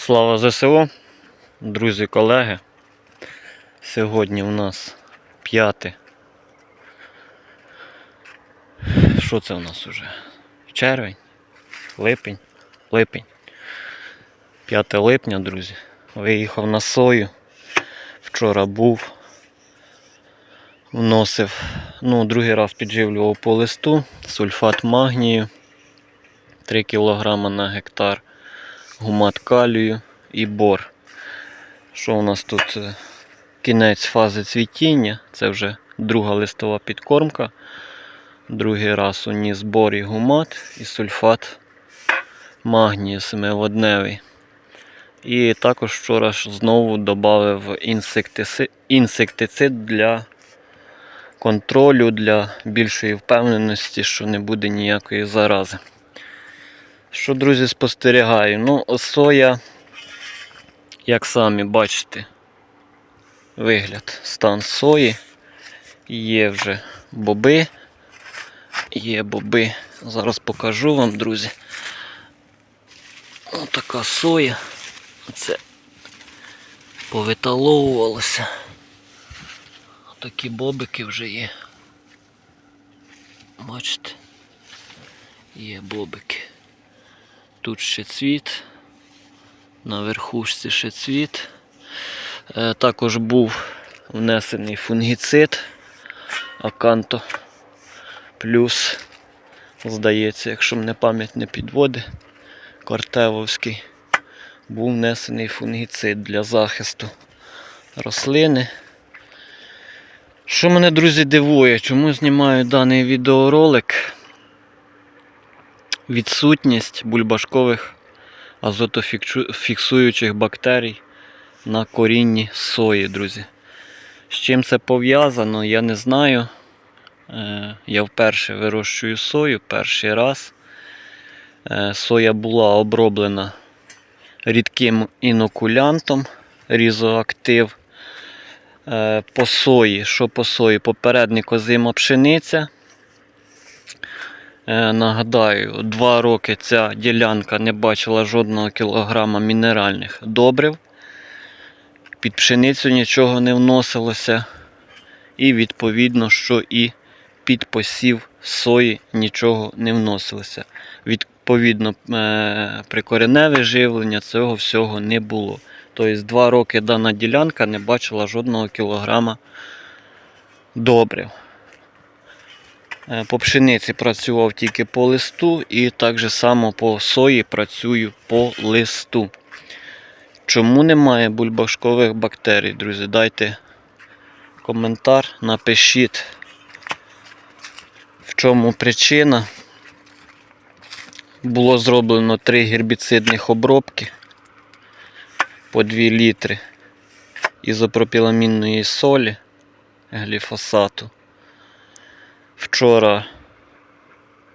Слава ЗСУ, друзі, колеги. Сьогодні у нас 5. Що це у нас уже? Червень, липень, липень. 5 липня, друзі. Виїхав на сою. Вчора був. Вносив, ну, другий раз підживлював по листу, сульфат магнію 3 кг на гектар гумат калію і бор. Що у нас тут? Е, Кінець фази цвітіння, це вже друга листова підкормка. Другий раз уніс бор і гумат і сульфат магнію семиводневий. І також вчора ж знову додав інсектицид для контролю, для більшої впевненості, що не буде ніякої зарази. Що, друзі, спостерігаю? Ну, соя, як самі бачите, вигляд, стан сої. Є вже боби. Є боби. Зараз покажу вам, друзі. Ось така соя. Це повиталовувалося. Такі бобики вже є. Бачите? Є бобики. Тут ще цвіт. На верхушці ще цвіт. Е, Також був внесений фунгіцид Аканто плюс, здається, якщо мене пам'ять не підводить, Кортевовський. Був внесений фунгіцид для захисту рослини. Що мене, друзі, дивує, чому знімаю даний відеоролик? Відсутність бульбашкових азотофіксуючих бактерій на корінні сої, друзі. З чим це пов'язано, я не знаю. Е, Я вперше вирощую сою перший раз. Е, Соя була оброблена рідким інокулянтом, різоактив. Е, По сої, що по сої? Попередник озима пшениця. Е, Нагадаю, два роки ця ділянка не бачила жодного кілограма мінеральних добрив. Під пшеницю нічого не вносилося. І відповідно, що і під посів сої нічого не вносилося. Відповідно, е, прикореневе живлення цього всього не було. Тобто, два роки дана ділянка не бачила жодного кілограма добрив. Е, По пшениці працював тільки по листу і так же само по сої працюю по листу. Чому немає бульбашкових бактерій, друзі? Дайте коментар, напишіть, в чому причина. Було зроблено три гербіцидних обробки по 2 літри ізопропіламінної солі гліфосату. Вчора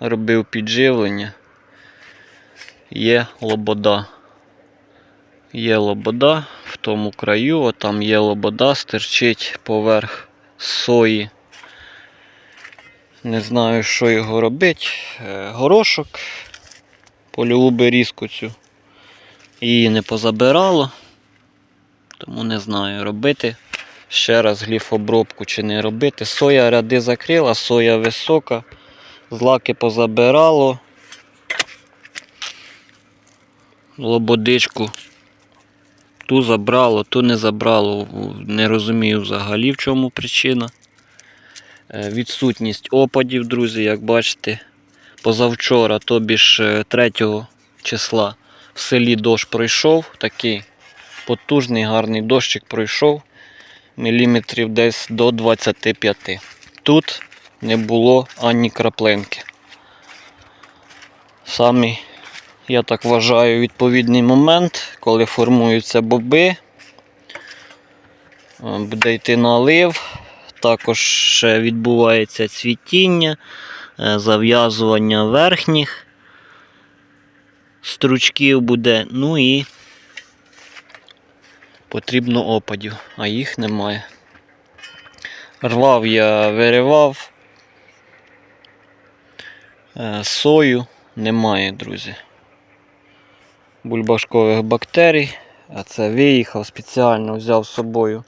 робив підживлення. Є лобода. Є лобода в тому краю, а там є лобода, стирчить поверх сої. Не знаю, що його робити. Е, Горошок, польову берізку цю. Її не позабирало. Тому не знаю, робити ще раз гліфобробку чи не робити. Соя ряди закрила, соя висока, злаки позабирало. Лободичку ту забрало, ту не забрало. Не розумію взагалі в чому причина. Е, Відсутність опадів, друзі, як бачите, позавчора, тобі ж 3 числа в селі дощ пройшов, такий потужний, гарний дощик пройшов міліметрів десь до 25. Тут не було ані краплинки. Самі, я так вважаю, відповідний момент, коли формуються боби, е, буде йти налив, також ще відбувається цвітіння, е, зав'язування верхніх стручків буде, ну і потрібно опадів, а їх немає. Рвав я виривав. Е, Сою немає, друзі. бульбашкових бактерій. А це виїхав спеціально, взяв з собою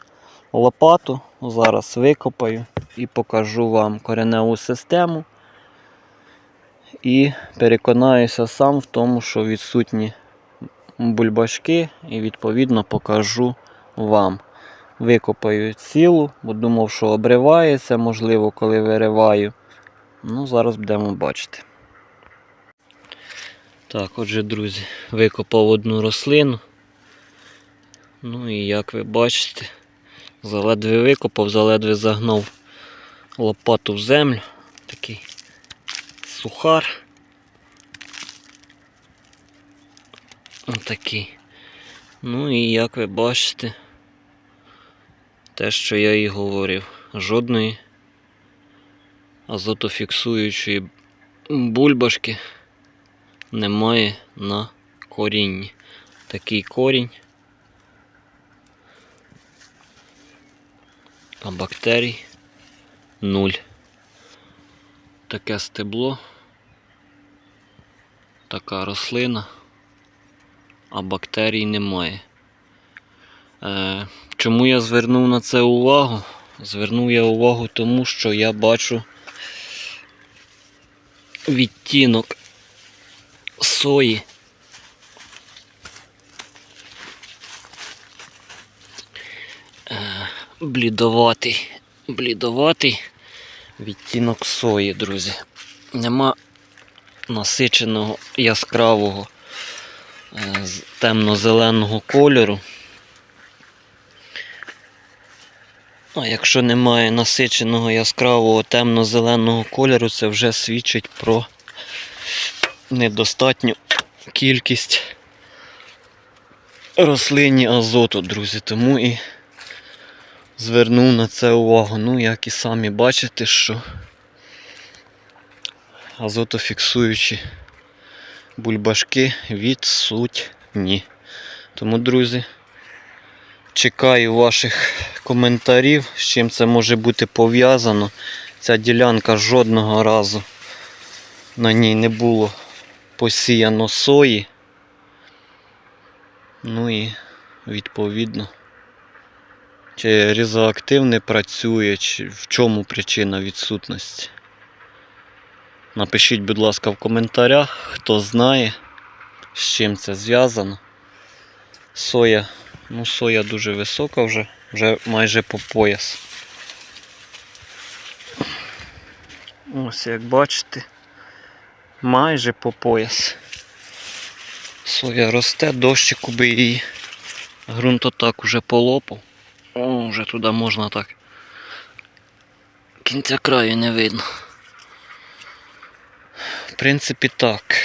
лопату. Зараз викопаю і покажу вам кореневу систему. І переконаюся сам в тому, що відсутні бульбашки, і відповідно покажу вам. Викопаю цілу, бо думав, що обривається, можливо, коли вириваю. Ну, зараз будемо бачити. Так, отже, друзі, викопав одну рослину. Ну і як ви бачите, заледве викопав, заледве загнав лопату в землю. Такий сухар. Отакий. Ну і як ви бачите, те, що я і говорив, жодної азотофіксуючої бульбашки немає на корінні. Такий корінь. А бактерій нуль. Таке стебло, така рослина, а бактерій немає. Е, чому я звернув на це увагу? Звернув я увагу тому, що я бачу відтінок сої. Е, Блідоватий, блідоватий відтінок сої, друзі. Нема насиченого яскравого з- темно-зеленого кольору. А якщо немає насиченого яскравого темно-зеленого кольору, це вже свідчить про недостатню кількість рослині азоту, друзі. Тому і звернув на це увагу. Ну, як і самі бачите, що азотофіксуючі бульбашки відсутні. Тому, друзі, чекаю ваших коментарів, з чим це може бути пов'язано. Ця ділянка жодного разу на ній не було посіяно сої. Ну і відповідно. Чи різоактив не працює, чи в чому причина відсутності. Напишіть, будь ласка, в коментарях, хто знає, з чим це зв'язано. Соя, ну соя дуже висока вже, вже майже по пояс. Ось як бачите, майже по пояс. Соя росте, дощику би її ґрунт отак уже полопав. О, вже туди можна так. Кінця краю не видно. Принципі, так.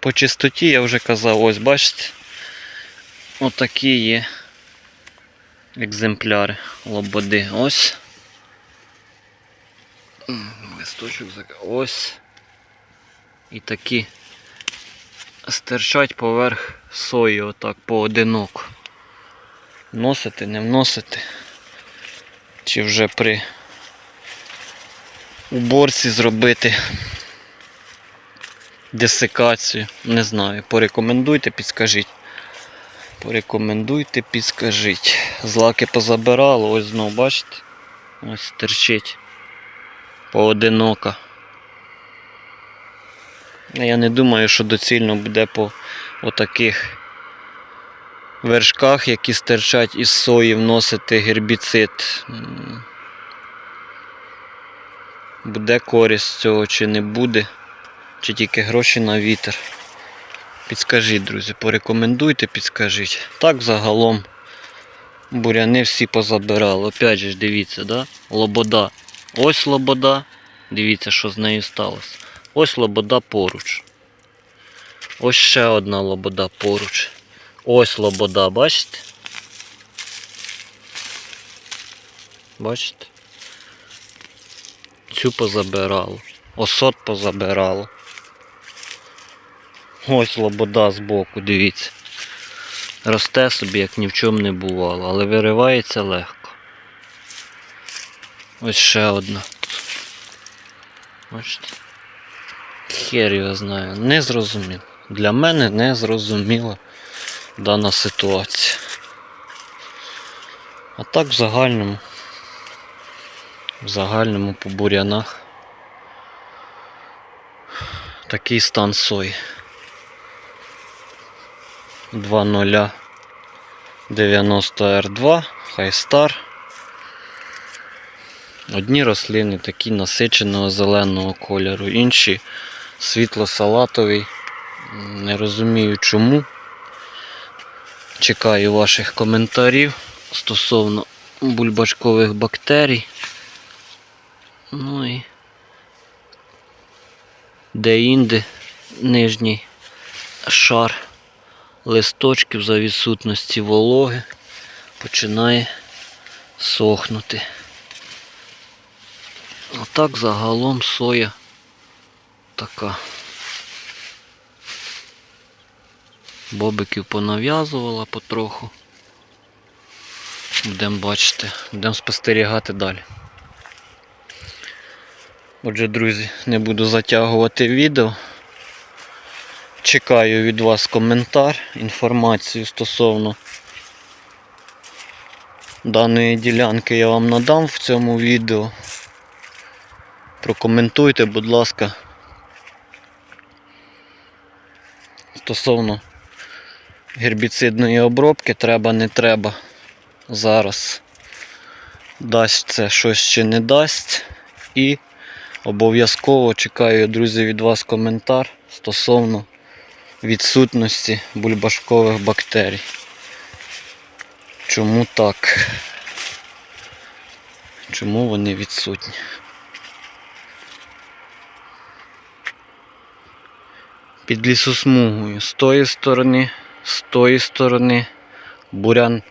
По чистоті я вже казав, ось бачите. Отакі є екземпляри лободи. Ось. Листочок зак... Ось. І такі стирчать поверх сої отак поодиноко. Вносити, не вносити. Чи вже при уборці зробити десикацію. Не знаю. Порекомендуйте, підскажіть. Порекомендуйте, підскажіть. Злаки позабирало, ось знову, бачите? Ось терчить. Поодинока. Я не думаю, що доцільно буде по отаких вершках, які стирчать із сої, вносити гербіцид. Буде користь цього чи не буде, чи тільки гроші на вітер. Підскажіть, друзі, порекомендуйте, підскажіть. Так загалом буряни всі позабирали. Опять же, дивіться, да? лобода. Ось лобода. Дивіться, що з нею сталося. Ось лобода поруч. Ось ще одна лобода поруч. Ось лобода, бачите? Бачите? Цю позабирало. Осот позабирало. Ось лобода збоку, дивіться. Росте собі, як ні в чому не бувало, але виривається легко. Ось ще одна. Бачите? Хер його знаю, не зрозумів. Для мене не зрозуміла дана ситуація. А так в загальному. В загальному по бурянах. Такий стан сої. 2.0 90 R2, Хайстар. Одні рослини такі насиченого зеленого кольору, інші світло-салатовий. Не розумію чому. Чекаю ваших коментарів стосовно бульбашкових бактерій. Ну і де-інде нижній шар листочків за відсутності вологи починає сохнути. А так загалом соя така. Бобиків понав'язувала потроху. Будемо бачити, будемо спостерігати далі. Отже, друзі, не буду затягувати відео. Чекаю від вас коментар, інформацію стосовно даної ділянки я вам надам в цьому відео. Прокоментуйте, будь ласка. Стосовно гербіцидної обробки треба, не треба. Зараз дасть це щось чи не дасть. І обов'язково чекаю, друзі, від вас коментар стосовно відсутності бульбашкових бактерій. Чому так? Чому вони відсутні? Під лісосмугою з тої сторони, з тої сторони бурян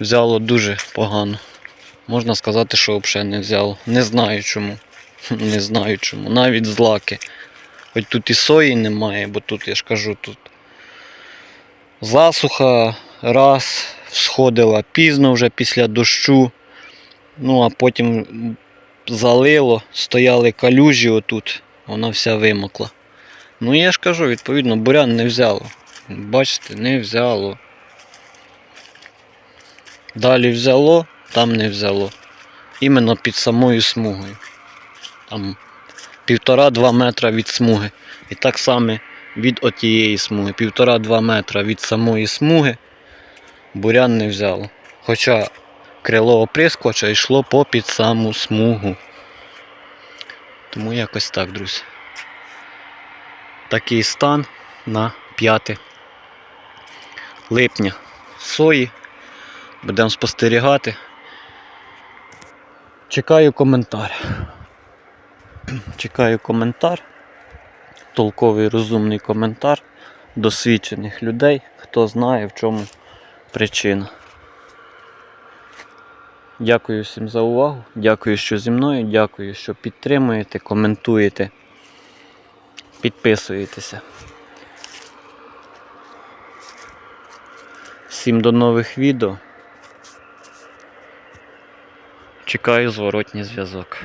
взяло дуже погано. Можна сказати, що взагалі не взяло. Не знаю чому. Не знаю чому. Навіть злаки. Хоч тут і сої немає, бо тут, я ж кажу, тут засуха раз, сходила пізно вже після дощу. Ну, а потім залило, стояли калюжі отут, вона вся вимокла. Ну я ж кажу, відповідно, бурян не взяло. Бачите, не взяло. Далі взяло, там не взяло. Іменно під самою смугою. Там півтора-два метра від смуги. І так само від отієї смуги. Півтора-два метра від самої смуги бурян не взяло. Хоча крило оприскувача йшло попід саму смугу. Тому якось так, друзі. Такий стан на 5 липня сої. Будемо спостерігати. Чекаю коментар. Чекаю коментар. Толковий розумний коментар досвідчених людей, хто знає в чому причина. Дякую всім за увагу. Дякую, що зі мною. Дякую, що підтримуєте, коментуєте, підписуєтеся. Всім до нових відео. Чекаю зворотній зв'язок.